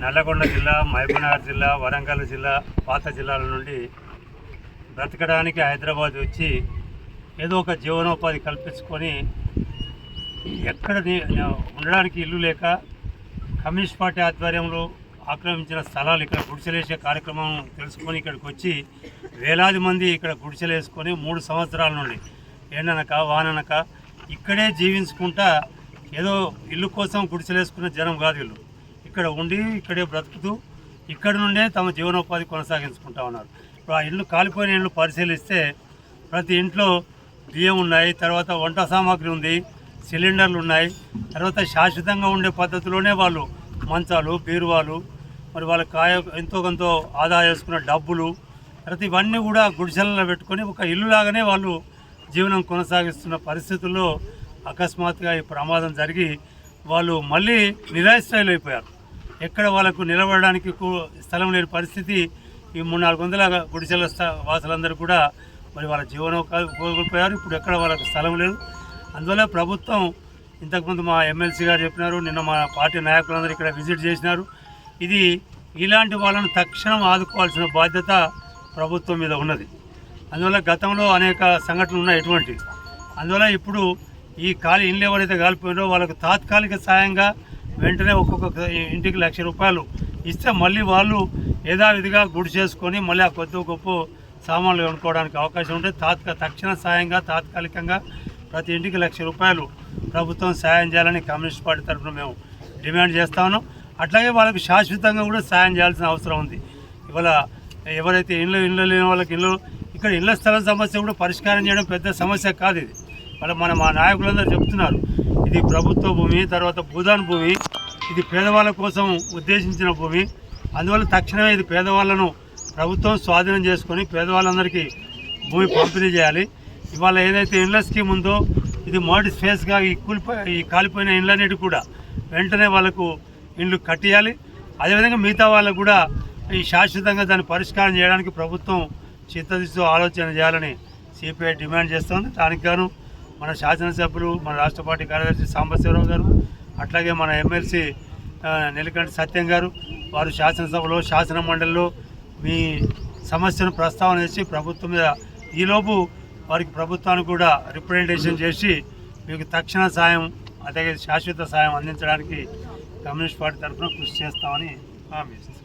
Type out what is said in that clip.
నల్లగొండ జిల్లా మహబూబ్నగర్ జిల్లా వరంగల్ జిల్లా పాత జిల్లాల నుండి బ్రతకడానికి హైదరాబాద్ వచ్చి ఏదో ఒక జీవనోపాధి కల్పించుకొని ఎక్కడ ఉండడానికి ఇల్లు లేక కమ్యూనిస్ట్ పార్టీ ఆధ్వర్యంలో ఆక్రమించిన స్థలాలు ఇక్కడ గుడిసెలేసే కార్యక్రమం తెలుసుకొని ఇక్కడికి వచ్చి వేలాది మంది ఇక్కడ గుడిసెలేసుకొని మూడు సంవత్సరాల నుండి ఎండనక వాననక ఇక్కడే జీవించుకుంటా ఏదో ఇల్లు కోసం గుడిసెలేసుకున్న జనం కాదు వీళ్ళు. ఇక్కడ ఉండి ఇక్కడే బ్రతుకుతూ ఇక్కడ నుండే తమ జీవనోపాధి కొనసాగించుకుంటా ఉన్నారు. ఇప్పుడు ఆ ఇల్లు కాలిపోయిన ఇల్లు పరిశీలిస్తే ప్రతి ఇంట్లో బియ్యం ఉన్నాయి తర్వాత వంట సామాగ్రి ఉంది సిలిండర్లు ఉన్నాయి తర్వాత శాశ్వతంగా ఉండే పద్ధతిలోనే వాళ్ళు మంచాలు బీరువాలు మరి వాళ్ళ కాయ ఎంతో కొంత ఆదా చేసుకున్న డబ్బులు తర్వాత ఇవన్నీ కూడా గుడిసెలలో పెట్టుకొని ఒక ఇల్లు లాగానే వాళ్ళు జీవనం కొనసాగిస్తున్న పరిస్థితుల్లో అకస్మాత్తుగా ఈ ప్రమాదం జరిగి వాళ్ళు మళ్ళీ నిరాశ్రయులు అయిపోయారు ఎక్కడ వాళ్ళకు నిలబడడానికి స్థలం లేని పరిస్థితి ఈ మూడు నాలుగు వందల గుడిసెల వాసులందరూ కూడా మరి వాళ్ళ జీవనోపాధి కోల్పోయారు ఇప్పుడు ఎక్కడ వాళ్ళకు స్థలం లేదు. అందువల్ల ప్రభుత్వం ఇంతకుముందు మా ఎమ్మెల్సీ గారు చెప్పినారు నిన్న మా పార్టీ నాయకులందరూ ఇక్కడ విజిట్ చేసినారు. ఇది ఇలాంటి వాళ్ళను తక్షణం ఆదుకోవాల్సిన బాధ్యత ప్రభుత్వం మీద ఉన్నది. అందువల్ల గతంలో అనేక సంఘటనలు ఉన్నాయి ఎటువంటి అందువల్ల ఇప్పుడు ఈ ఖాళీ ఇండ్లు ఎవరైతే కాలిపోయినో వాళ్ళకు తాత్కాలిక సాయంగా వెంటనే ఒక్కొక్క ఇంటికి లక్ష రూపాయలు ఇస్తే మళ్ళీ వాళ్ళు యథావిధిగా గుడి చేసుకొని మళ్ళీ ఆ కొద్ది గొప్ప సామాన్లు కొనుక్కోవడానికి అవకాశం ఉంటే తాత్క తక్షణ సాయంగా తాత్కాలికంగా ప్రతి ఇంటికి లక్ష రూపాయలు ప్రభుత్వం సాయం చేయాలని కమ్యూనిస్ట్ పార్టీ తరఫున మేము డిమాండ్ చేస్తా ఉన్నాం. అట్లాగే వాళ్ళకి శాశ్వతంగా కూడా సాయం చేయాల్సిన అవసరం ఉంది. ఇవాళ ఎవరైతే ఇండ్లు ఇండ్లు లేని వాళ్ళకి ఇల్లు ఇక్కడ ఇళ్ళ స్థలం సమస్య కూడా పరిష్కారం చేయడం పెద్ద సమస్య కాదు ఇది. వాళ్ళ మన మా నాయకులందరూ చెప్తున్నారు. ఇది ప్రభుత్వ భూమి తర్వాత భూదాన్ భూమి ఇది పేదవాళ్ళ కోసం ఉద్దేశించిన భూమి. అందువల్ల తక్షణమే ఇది పేదవాళ్ళను ప్రభుత్వం స్వాధీనం చేసుకొని పేదవాళ్ళందరికీ భూమి పంపిణీ చేయాలి. ఇవాళ ఏదైతే ఇండ్ల స్కీమ్ ఉందో ఇది మొదటి స్పేస్గా ఈ కూలిపో ఈ కాలిపోయిన ఇండ్లన్నిటి కూడా వెంటనే వాళ్ళకు ఇండ్లు కట్టియాలి. అదేవిధంగా మిగతా వాళ్ళకు కూడా ఈ శాశ్వతంగా దాన్ని పరిష్కారం చేయడానికి ప్రభుత్వం చిత్తదిస్తూ ఆలోచన చేయాలని సిపిఐ డిమాండ్ చేస్తోంది. దానికి గాను మన శాసనసభ్యులు మన రాష్ట్ర పార్టీ కార్యదర్శి సాంబశివరావు గారు అట్లాగే మన ఎమ్మెల్సీ నెలకంటి సత్యం గారు వారు శాసనసభలో శాసన మండలిలో మీ సమస్యను ప్రస్తావన చేసి ప్రభుత్వం మీద ఈలోపు వారికి ప్రభుత్వానికి కూడా రిప్రజెంటేషన్ చేసి మీకు తక్షణ సాయం అలాగే శాశ్వత సాయం అందించడానికి కమ్యూనిస్ట్ పార్టీ తరఫున కృషి చేస్తామని హామీ ఇస్తాం